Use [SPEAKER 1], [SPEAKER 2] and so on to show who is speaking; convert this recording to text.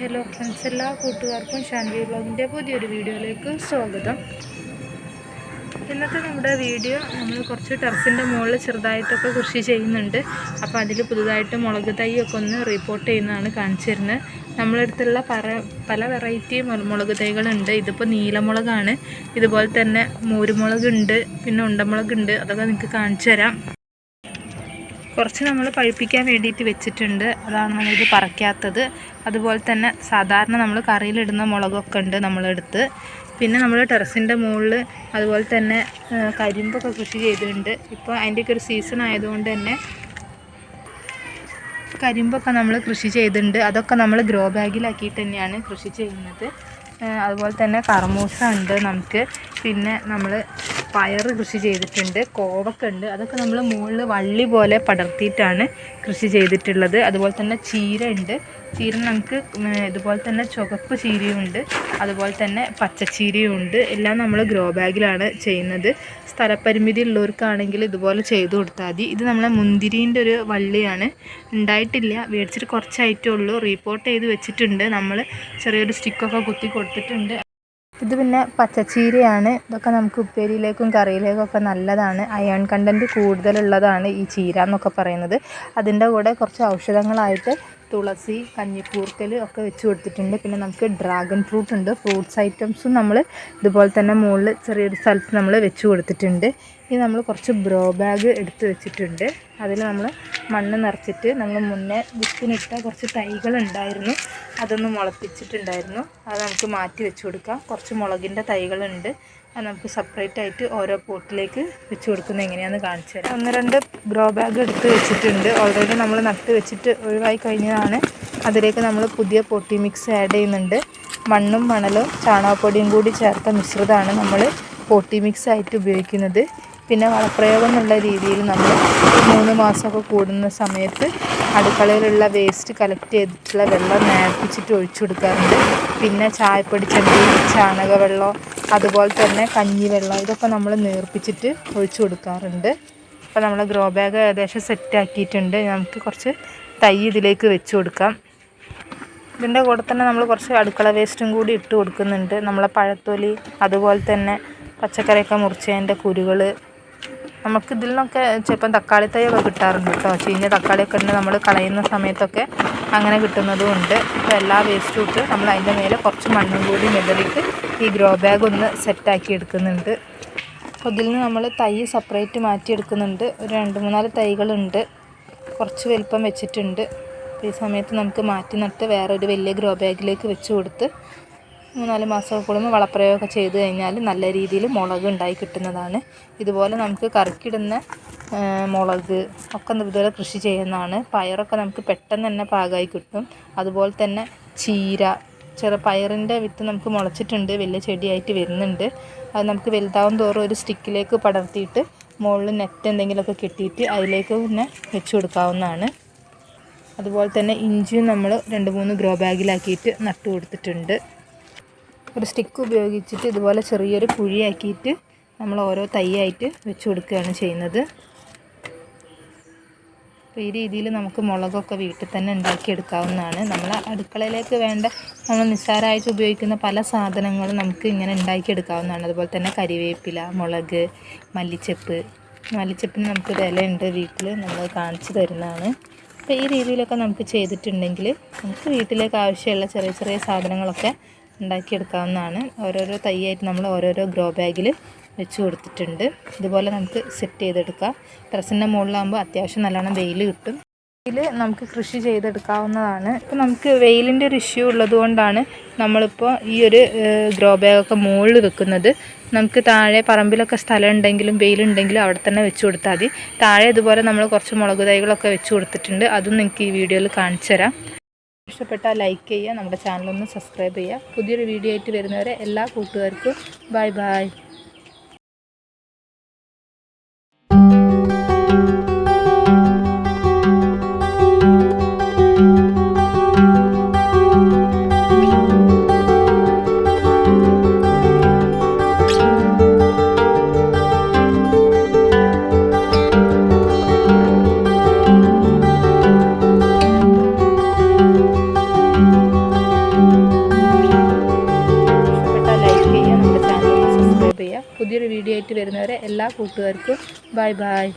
[SPEAKER 1] Hello friends എല്ലാ കൂട്ടുകാർക്കും ഷാൻവി വ്ളോഗിന്റെ പുതിയൊരു വീഡിയോയിലേക്ക് സ്വാഗതം. ഇന്നത്തെ നമ്മുടെ വീഡിയോ നമ്മൾ കുറച്ച് ടെറസിന്റെ മുകളിൽ ചെറുതായിട്ടൊക്കെ കൃഷി ചെയ്യുന്നുണ്ട്. അപ്പോൾ അതിൽ പുതുതായിട്ട് മുളക് തൈയൊക്കെ ഒന്ന് റിപ്പോർട്ട് ചെയ്യുന്നതാണ് കാണിച്ചിരുന്നത്. നമ്മളടുത്തുള്ള പല പല വെറൈറ്റി മുളക് തൈകളുണ്ട്. ഇതിപ്പോൾ നീലമുളകാണ്. ഇതുപോലെ തന്നെ മൂരുമുളകുണ്ട് പിന്നെ ഉണ്ടമുളകുണ്ട്. അതൊക്കെ നിങ്ങൾക്ക് കാണിച്ചു തരാം കുറച്ച് നമ്മൾ പഴുപ്പിക്കാൻ വേണ്ടിയിട്ട് വെച്ചിട്ടുണ്ട്. അതാണ് നമ്മളിത് പറിക്കാത്തത്. അതുപോലെ തന്നെ സാധാരണ നമ്മൾ കറിയിലിടുന്ന മുളകൊക്കെ ഉണ്ട് നമ്മളെടുത്ത്. പിന്നെ നമ്മൾ ടെറസിന്റെ മുകളിൽ അതുപോലെ തന്നെ കരിമ്പൊക്കെ കൃഷി ചെയ്തിട്ടുണ്ട്. ഇപ്പോൾ അതിന്റെയൊക്കെ ഒരു സീസൺ ആയതുകൊണ്ട് തന്നെ കരിമ്പൊക്കെ നമ്മൾ കൃഷി ചെയ്തിട്ടുണ്ട്. അതൊക്കെ നമ്മൾ ഗ്രോ ബാഗിലാക്കിയിട്ട് തന്നെയാണ് കൃഷി ചെയ്യുന്നത്. അതുപോലെ തന്നെ കർമൂസ ഉണ്ട് നമുക്ക്. പിന്നെ നമ്മൾ പയർ കൃഷി ചെയ്തിട്ടുണ്ട് കോവക്ക ഉണ്ട്. അതൊക്കെ നമ്മൾ മുകളിൽ വള്ളി പോലെ പടർത്തിയിട്ടാണ് കൃഷി ചെയ്തിട്ടുള്ളത്. അതുപോലെ തന്നെ ചീര ഉണ്ട്. ചീര നമുക്ക് ഇതുപോലെ തന്നെ ചുവപ്പ് ചീരയുമുണ്ട് അതുപോലെ തന്നെ പച്ചച്ചീരയും ഉണ്ട്. എല്ലാം നമ്മൾ ഗ്രോ ബാഗിലാണ് ചെയ്യുന്നത്. സ്ഥലപരിമിതി ഉള്ളവർക്കാണെങ്കിൽ ഇതുപോലെ ചെയ്തു കൊടുത്താൽ മതി. ഇത് നമ്മളെ മുന്തിരീന്റെ ഒരു വള്ളിയാണ്. ഉണ്ടായിട്ടില്ല. മേടിച്ചിട്ട് കുറച്ചായിട്ടേ ഉള്ളൂ. റിപ്പോർട്ട് ചെയ്ത് വെച്ചിട്ടുണ്ട്. നമ്മൾ ചെറിയൊരു സ്റ്റിക്കൊക്കെ കുത്തി കൊടുത്തിട്ടുണ്ട്. ഇത് പിന്നെ പച്ചച്ചീരയാണ്. ഇതൊക്കെ നമുക്ക് ഉപ്പേരിയിലേക്കും കറിയിലേക്കും ഒക്കെ നല്ലതാണ്. അയൺ കണ്ടന്റ് കൂടുതലുള്ളതാണ് ഈ ചീര എന്നൊക്കെ പറയുന്നത്. അതിന്റെ കൂടെ കുറച്ച് ഔഷധങ്ങളായിട്ട് തുളസി കഞ്ഞിക്കൂർക്കൽ ഒക്കെ വെച്ച് കൊടുത്തിട്ടുണ്ട്. പിന്നെ നമുക്ക് ഡ്രാഗൺ ഫ്രൂട്ട് ഉണ്ട്. ഫ്രൂട്ട്സ് ഐറ്റംസും നമ്മൾ ഇതുപോലെ തന്നെ മുകളിൽ ചെറിയൊരു സ്ഥലത്ത് നമ്മൾ വെച്ച് കൊടുത്തിട്ടുണ്ട്. ഇനി നമ്മൾ കുറച്ച് ബ്രോ ബാഗ് എടുത്ത് വെച്ചിട്ടുണ്ട്. അതിൽ നമ്മൾ മണ്ണ് നിറച്ചിട്ട് നമ്മൾ മുന്നേ വിത്തിനിട്ട കുറച്ച് തൈകൾ ഉണ്ടായിരുന്നു. അതൊന്ന് മുളപ്പിച്ചിട്ടുണ്ടായിരുന്നു. അത് നമുക്ക് മാറ്റി വെച്ച് കൊടുക്കാം. കുറച്ച് മുളകിന്റെ തൈകളുണ്ട്. അത് നമുക്ക് സെപ്പറേറ്റ് ആയിട്ട് ഓരോ പോട്ടിലേക്ക് വെച്ച് കൊടുക്കുന്നത് എങ്ങനെയാണെന്ന് കാണിച്ചു തരാം. ഒന്ന് രണ്ട് ഗ്രോ ബാഗ് എടുത്ത് വെച്ചിട്ടുണ്ട്. ഓൾറെഡി നമ്മൾ നട്ട് വെച്ചിട്ട് ഒഴിവായി കഴിഞ്ഞതാണ്. അതിലേക്ക് നമ്മൾ പുതിയ പൊട്ടി മിക്സ് ആഡ് ചെയ്യുന്നുണ്ട്. മണ്ണും മണലും ചാണകപ്പൊടിയും കൂടി ചേർത്ത മിശ്രിതമാണ് നമ്മൾ പൊട്ടി മിക്സ് ആയിട്ട് ഉപയോഗിക്കുന്നത്. പിന്നെ വളപ്രയോഗം എന്നുള്ള രീതിയിൽ നമ്മൾ മൂന്ന് മാസമൊക്കെ കൂടുന്ന സമയത്ത് അടുക്കളയിലുള്ള വേസ്റ്റ് കളക്ട് ചെയ്തിട്ടുള്ള വെള്ളം നേർപ്പിച്ചിട്ട് ഒഴിച്ചു കൊടുക്കാറുണ്ട് പിന്നെ ചായപ്പൊടി ചാണക ചാണകവെള്ളം അതുപോലെ തന്നെ കഞ്ഞിവെള്ളം ഇതൊക്കെ നമ്മൾ നേർപ്പിച്ചിട്ട് ഒഴിച്ചു കൊടുക്കാറുണ്ട് അപ്പോൾ നമ്മൾ ഗ്രോ ബാഗ് ഏകദേശം സെറ്റ് ആക്കിയിട്ടുണ്ട്. നമുക്ക് കുറച്ച് തൈ ഇതിലേക്ക് വെച്ച് കൊടുക്കാം. ഇതിന്റെ കൂടെ തന്നെ നമ്മൾ കുറച്ച് അടുക്കള വേസ്റ്റും കൂടി ഇട്ട് കൊടുക്കുന്നുണ്ട്. നമ്മളെ പഴത്തൊലി അതുപോലെ തന്നെ പച്ചക്കറിയൊക്കെ മുറിച്ചതിന്റെ കുരുകൾ നമുക്ക് ഇതിൽ നിന്നൊക്കെ ചിലപ്പം തക്കാളി തൈയൊക്കെ കിട്ടാറുണ്ട് കേട്ടോ. ചീഞ്ഞ തക്കാളിയൊക്കെ ഉണ്ട് നമ്മൾ കളയുന്ന സമയത്തൊക്കെ അങ്ങനെ കിട്ടുന്നതും ഉണ്ട്. അപ്പോൾ എല്ലാ വേസ്റ്റും ഇട്ട് നമ്മൾ അതിന്റെ മേലെ കുറച്ച് മണ്ണും കൂടി മെതറിയിട്ട് ഈ ഗ്രോ ബാഗ് ഒന്ന് സെറ്റാക്കി എടുക്കുന്നുണ്ട്. അപ്പോൾ ഇതിൽ നിന്ന് നമ്മൾ തൈ സെപ്പറേറ്റ് മാറ്റിയെടുക്കുന്നുണ്ട് ഒരു രണ്ട് മൂന്നാൽ തൈകളുണ്ട്. കുറച്ച് വലിപ്പം വെച്ചിട്ടുണ്ട്. ഈ സമയത്ത് നമുക്ക് മാറ്റി നട്ട് വേറൊരു വലിയ ഗ്രോ ബാഗിലേക്ക് വെച്ച് കൊടുത്ത് മൂന്നാൽ മാസമൊക്കെ കൂടുമ്പോൾ വളപ്രയോഗമൊക്കെ ചെയ്ത് കഴിഞ്ഞാൽ നല്ല രീതിയിൽ മുളക് ഉണ്ടായി കിട്ടുന്നതാണ്. ഇതുപോലെ നമുക്ക് കറിക്കിടുന്ന മുളക് ഒക്കെ ഇതുപോലെ കൃഷി ചെയ്യുന്നതാണ്. പയറൊക്കെ നമുക്ക് പെട്ടെന്ന് തന്നെ പാകമായി കിട്ടും. അതുപോലെ തന്നെ ചീര ചെറു പയറിന്റെ വിത്ത് നമുക്ക് മുളച്ചിട്ടുണ്ട്. വലിയ ചെടിയായിട്ട് വരുന്നുണ്ട്. അത് നമുക്ക് വലുതാവും തോറും ഒരു സ്റ്റിക്കിലേക്ക് പടർത്തിയിട്ട് മുകളിൽ നെറ്റ് എന്തെങ്കിലുമൊക്കെ കെട്ടിയിട്ട് അതിലേക്ക് പിന്നെ വെച്ച് കൊടുക്കാവുന്നതാണ്. അതുപോലെ തന്നെ ഇഞ്ചിയും നമ്മൾ രണ്ട് മൂന്ന് ഗ്രോ ബാഗിലാക്കിയിട്ട് നട്ടു കൊടുത്തിട്ടുണ്ട്. ഒരു സ്റ്റിക്ക് ഉപയോഗിച്ചിട്ട് ഇതുപോലെ ചെറിയൊരു കുഴിയാക്കിയിട്ട് നമ്മൾ ഓരോ തൈയായിട്ട് വെച്ച് കൊടുക്കുകയാണ് ചെയ്യുന്നത്. അപ്പോൾ ഈ രീതിയിൽ നമുക്ക് മുളകൊക്കെ വീട്ടിൽ തന്നെ ഉണ്ടാക്കിയെടുക്കാവുന്നതാണ്. നമ്മൾ അടുക്കളയിലേക്ക് വേണ്ട നമ്മൾ നിസ്സാരമായിട്ട് ഉപയോഗിക്കുന്ന പല സാധനങ്ങളും നമുക്ക് ഇങ്ങനെ ഉണ്ടാക്കിയെടുക്കാവുന്നതാണ്. അതുപോലെ തന്നെ കരിവേപ്പില മുളക് മല്ലിച്ചെപ്പ്. മല്ലിച്ചപ്പിന് നമുക്ക് ഇലയുണ്ട് വീട്ടിൽ നമ്മൾ കാണിച്ചു തരുന്നതാണ്. അപ്പോൾ ഈ രീതിയിലൊക്കെ നമുക്ക് ചെയ്തിട്ടുണ്ടെങ്കിൽ നമുക്ക് വീട്ടിലേക്ക് ആവശ്യമുള്ള ചെറിയ ചെറിയ സാധനങ്ങളൊക്കെ ഉണ്ടാക്കിയെടുക്കാവുന്നതാണ്. ഓരോരോ തൈയായിട്ട് നമ്മൾ ഓരോരോ ഗ്രോ ബാഗിൽ വെച്ച് കൊടുത്തിട്ടുണ്ട്. ഇതുപോലെ നമുക്ക് സെറ്റ് ചെയ്തെടുക്കാം. ടെറസിന്റെ മുകളിലാകുമ്പോൾ അത്യാവശ്യം നല്ലോണം വെയിൽ കിട്ടും. ഇതിൽ നമുക്ക് കൃഷി ചെയ്തെടുക്കാവുന്നതാണ്. ഇപ്പോൾ നമുക്ക് വെയിലിന്റെ ഒരു ഇഷ്യൂ ഉള്ളത് കൊണ്ടാണ് നമ്മളിപ്പോൾ ഈ ഒരു ഗ്രോ ബാഗൊക്കെ മുകളിൽ വെക്കുന്നത്. നമുക്ക് താഴെ പറമ്പിലൊക്കെ സ്ഥലം ഉണ്ടെങ്കിലും വെയിലുണ്ടെങ്കിലും അവിടെ തന്നെ വെച്ച് കൊടുത്താൽ മതി. താഴെ ഇതുപോലെ നമ്മൾ കുറച്ച് മുളക് തൈകളൊക്കെ വെച്ച് കൊടുത്തിട്ടുണ്ട്. അതും നിങ്ങൾക്ക് ഈ വീഡിയോയിൽ കാണിച്ചു തരാം. ഇഷ്ടപ്പെട്ടാൽ ലൈക്ക് ചെയ്യുക നമ്മുടെ ചാനലൊന്ന് സബ്സ്ക്രൈബ് ചെയ്യുക. പുതിയൊരു വീഡിയോ ആയിട്ട് വരുന്നവരെ എല്ലാ കൂട്ടുകാർക്കും ബൈ ബൈ. പുതിയൊരു വീഡിയോ ആയിട്ട് വരുന്നവരെ എല്ലാ കൂട്ടുകാർക്കും ബൈ ബൈ.